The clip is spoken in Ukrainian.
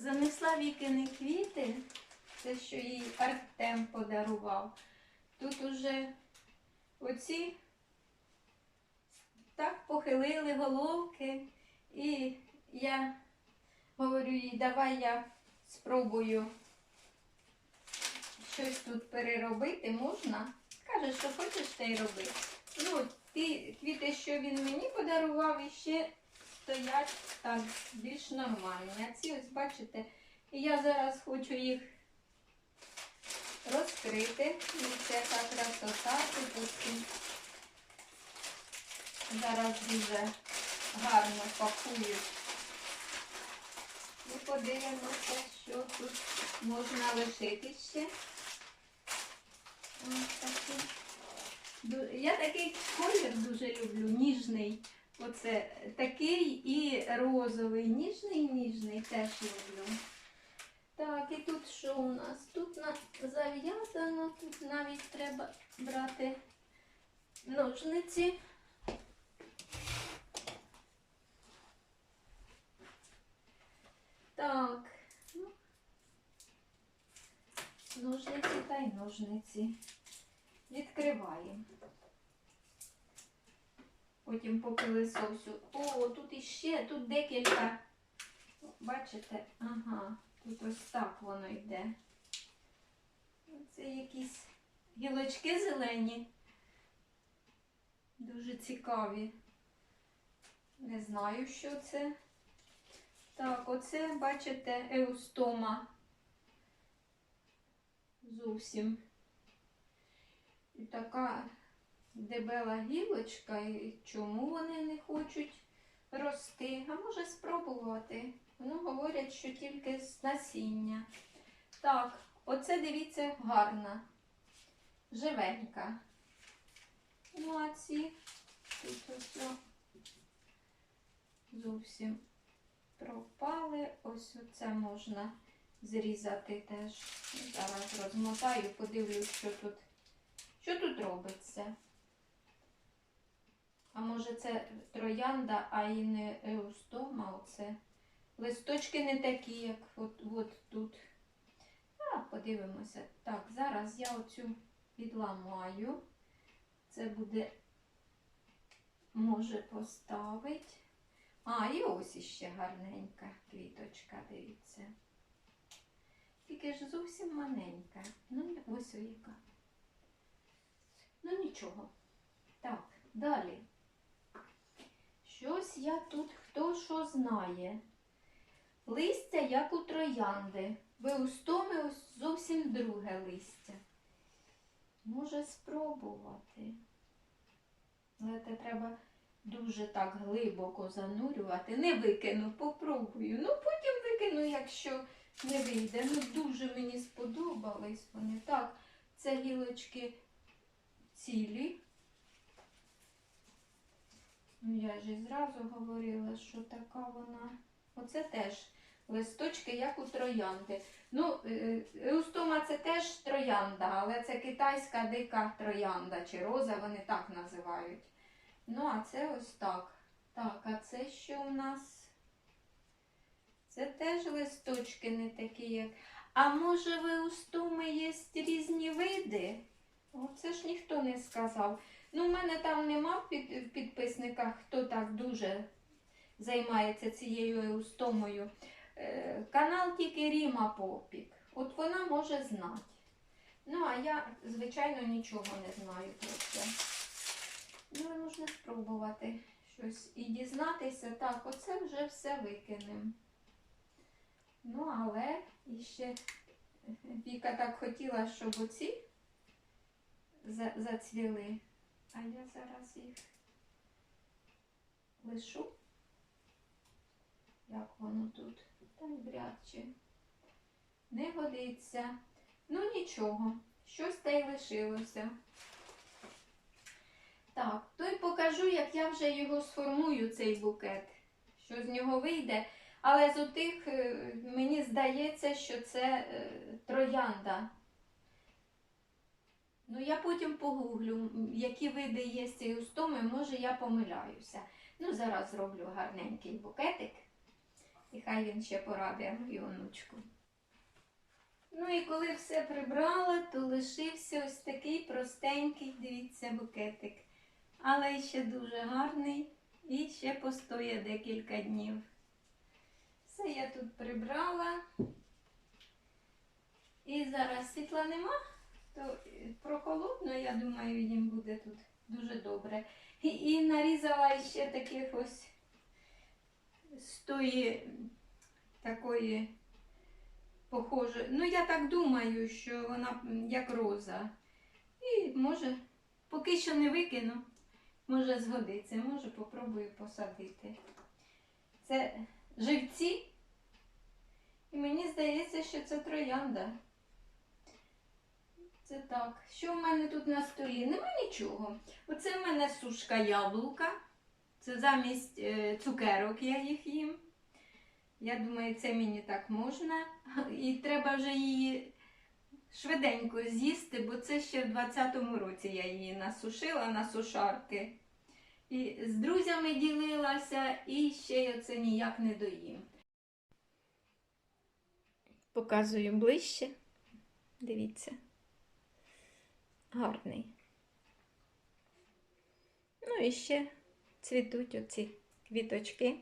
занесла вікини квіти, це що їй Артем подарував. Тут уже оці так похилили головки, і я говорю їй, давай я спробую щось тут переробити можна. Каже, що хочеш те й роби. Ну, ті квіти, що він мені подарував, іще стоять так більш нормально. А ці ось бачите, і я зараз хочу їх розкрити. І це яка красота тут. Зараз дуже гарно пакують. І подивимося, що тут можна лишити ще. Ось такий. Я такий колір дуже люблю, ніжний. Оце такий і розовий, ніжний, ніжний теж люблю. Так, і тут що у нас? Тут на... зав'язано, тут навіть треба брати ножниці. Так, ну, ножниці та й ножниці. Відкриваємо. Потім по пилисосю. О, тут іще, тут декілька. Бачите? Ага, тут ось так воно йде. Це якісь гілочки зелені. Дуже цікаві. Не знаю, що це. Так, оце, бачите, еустома. Зовсім. І така дебела гілочка, і чому вони не хочуть рости? А може спробувати. Ну, говорять, що тільки з насіння. Так, оце дивіться гарна, живенька. Ну, а ці тут ось зовсім пропали. Ось оце можна зрізати теж. Зараз розмотаю, подивлюсь, що тут. Що тут робиться? А може це троянда, а і не еустома оце. Листочки не такі, як от, от тут. А, подивимося. Так, зараз я оцю відламаю. Це буде, може поставити. А, і ось іще гарненька квіточка, дивіться. Тільки ж зовсім маленька. Ну, ось яка. Ну нічого. Так, далі. Щось я тут хто що знає. Листя, як у троянди. Веустоми ось зовсім друге листя. Може спробувати. Але це треба дуже так глибоко занурювати. Не викину, попробую. Ну, потім викину, якщо не вийде. Ну, дуже мені сподобались вони. Так, це гілочки цілі. Ну, я ж і зразу говорила, що така вона. Оце теж листочки, як у троянди. Ну, е, еустома це теж троянда, але це китайська дика троянда чи роза, вони так називають. Ну, а це ось так. Так, а це що у нас? Це теж листочки не такі, як. А може, в еустоми є різні види? Оце ж ніхто не сказав. Ну, в мене там нема в під, в підписниках, хто так дуже займається цією еустомою. Е, канал тільки Ріма Попік. От вона може знати. Ну, а я, звичайно, нічого не знаю про це. Ну, можна спробувати щось і дізнатися. Так, оце вже все викинемо. Ну, але іще Віка так хотіла, щоб оці за- зацвіли. А я зараз їх лишу. Як воно тут? Та й вряд. Не годиться. Ну нічого, щось та й лишилося. Так, то й покажу, як я вже його сформую, цей букет. Що з нього вийде. Але з отих е, мені здається, що це е, троянда. Ну, я потім погуглю, які види є цієї устоми, може я помиляюся. Ну, зараз зроблю гарненький букетик. І хай він ще порадує мою онучку. Ну і коли все прибрала, то лишився ось такий простенький, дивіться, букетик. Але ще дуже гарний і ще постоє декілька днів. Все я тут прибрала. І зараз світла нема, то е, прохолодно, я думаю, їм буде тут дуже добре. І, і нарізала ще таких ось з тої такої похожої. Ну, я так думаю, що вона як роза. І може, поки що не викину, може згодиться, може попробую посадити. Це живці. І мені здається, що це троянда. Це так. Що в мене тут на столі? Нема нічого. Оце в мене сушка яблука. Це замість е, цукерок я їх їм. Я думаю, це мені так можна. І треба вже її швиденько з'їсти, бо це ще в 20-му році я її насушила на сушарки. І з друзями ділилася, і ще я це ніяк не доїм. Показую ближче. Дивіться. Гарний. Ну і ще цвітуть оці квіточки.